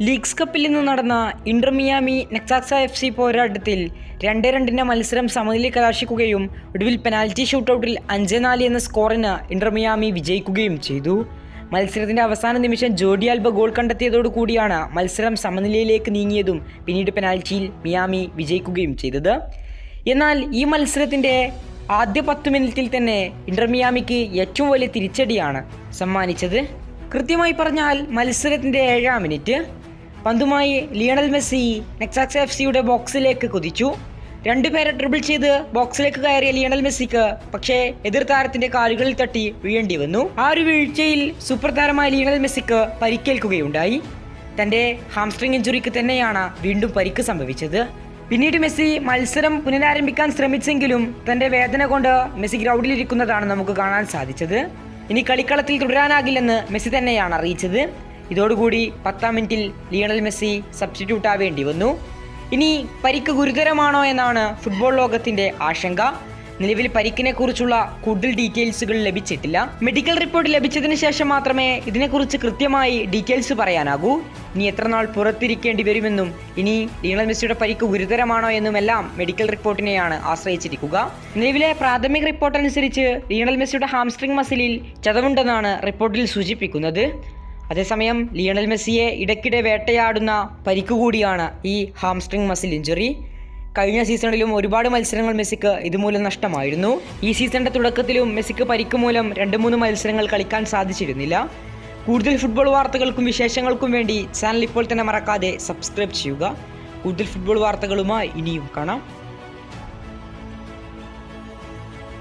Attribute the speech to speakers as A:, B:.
A: Leagues കപ്പിൽ നിന്ന് നടന്ന ഇന്റർമിയാമി നെക്സാക്സ എഫ് സി പോരാട്ടത്തിൽ രണ്ട് രണ്ടിന്റെ മത്സരം സമനില കലാശിക്കുകയും ഒടുവിൽ പെനാൽറ്റി ഷൂട്ടൗട്ടിൽ അഞ്ച് നാല് എന്ന സ്കോറിന് ഇന്റർമിയാമി വിജയിക്കുകയും ചെയ്തു. മത്സരത്തിന്റെ അവസാന നിമിഷം ജോഡി ആൽബ ഗോൾ കണ്ടെത്തിയതോടുകൂടിയാണ് മത്സരം സമനിലയിലേക്ക് നീങ്ങിയതും പിന്നീട് പെനാൽറ്റിയിൽ മിയാമി വിജയിക്കുകയും ചെയ്തത്. എന്നാൽ ഈ മത്സരത്തിന്റെ ആദ്യ പത്ത് മിനിറ്റിൽ തന്നെ ഇന്റർമിയാമിക്ക് ഏറ്റവും വലിയ തിരിച്ചടിയാണ് സമ്മാനിച്ചത്. കൃത്യമായി പറഞ്ഞാൽ മത്സരത്തിന്റെ ഏഴാം മിനിറ്റ്. പന്തുമായി ലിയണൽ മെസ്സി നെക്സാക്സ് എഫ് സിയുടെ ബോക്സിലേക്ക് കുതിച്ചു. രണ്ടുപേരെ ട്രിബിൾ ചെയ്ത് ബോക്സിലേക്ക് കയറിയ ലിയണൽ മെസ്സിക്ക് പക്ഷേ എതിർ താരത്തിന്റെ കാലുകളിൽ തട്ടി വീഴേണ്ടി വന്നു. ആ ഒരു വീഴ്ചയിൽ സൂപ്പർ താരമായ ലിയണൽ മെസ്സിക്ക് പരിക്കേൽക്കുകയുണ്ടായി. തന്റെ ഹാംസ്ട്രിങ് ഇഞ്ചുറിക്ക് തന്നെയാണ് വീണ്ടും പരിക്ക് സംഭവിച്ചത്. പിന്നീട് മെസ്സി മത്സരം പുനരാരംഭിക്കാൻ ശ്രമിച്ചെങ്കിലും തന്റെ വേദന കൊണ്ട് മെസ്സി ഗ്രൗണ്ടിലിരിക്കുന്നതാണ് നമുക്ക് കാണാൻ സാധിച്ചത്. ഇനി കളിക്കളത്തിൽ തുടരാനാകില്ലെന്ന് മെസ്സി തന്നെയാണ് അറിയിച്ചത്. ഇതോടുകൂടി പത്താം മിനിറ്റിൽ ലിയണൽ മെസ്സി സബ്സ്റ്റിറ്റ്യൂട്ട് ആവേണ്ടി വന്നു. ഇനി പരിക്ക് ഗുരുതരമാണോ എന്നാണ് ഫുട്ബോൾ ലോകത്തിന്റെ ആശങ്ക. നിലവിൽ പരിക്കിനെ കുറിച്ചുള്ള കൂടുതൽ ഡീറ്റെയിൽസുകൾ ലഭിച്ചിട്ടില്ല. മെഡിക്കൽ റിപ്പോർട്ട് ലഭിച്ചതിന് ശേഷം മാത്രമേ ഇതിനെക്കുറിച്ച് കൃത്യമായി ഡീറ്റെയിൽസ് പറയാനാകൂ. ഇനി എത്ര നാൾ പുറത്തിരിക്കേണ്ടി വരുമെന്നും ഇനി ലിയണൽ മെസ്സിയുടെ പരിക്ക് ഗുരുതരമാണോ എന്നുമെല്ലാം മെഡിക്കൽ റിപ്പോർട്ടിനെയാണ് ആശ്രയിച്ചിരിക്കുക. നിലവിലെ പ്രാഥമിക റിപ്പോർട്ട് അനുസരിച്ച് ലിയണൽ മെസ്സിയുടെ ഹാംസ്ട്രിങ് മസിലിൽ ചതവുണ്ടെന്നാണ് റിപ്പോർട്ടിൽ സൂചിപ്പിക്കുന്നത്. അതേസമയം ലിയണൽ മെസ്സിയെ ഇടയ്ക്കിടെ വേട്ടയാടുന്ന പരിക്കുകൂടിയാണ് ഈ ഹാംസ്ട്രിങ് മസിൽ ഇഞ്ചുറി. കഴിഞ്ഞ സീസണിലും ഒരുപാട് മത്സരങ്ങൾ മെസ്സിക്ക് ഇതുമൂലം നഷ്ടമായിരുന്നു. ഈ സീസണിന്റെ തുടക്കത്തിലും മെസ്സിക്ക് പരിക്ക് മൂലം രണ്ട് മൂന്ന് മത്സരങ്ങൾ കളിക്കാൻ സാധിച്ചിരുന്നില്ല. കൂടുതൽ ഫുട്ബോൾ വാർത്തകൾക്കും വിശേഷങ്ങൾക്കും വേണ്ടി ചാനൽ ഇപ്പോൾ തന്നെ മറക്കാതെ സബ്സ്ക്രൈബ് ചെയ്യുക. കൂടുതൽ ഫുട്ബോൾ വാർത്തകളുമായി ഇനിയും കാണാം.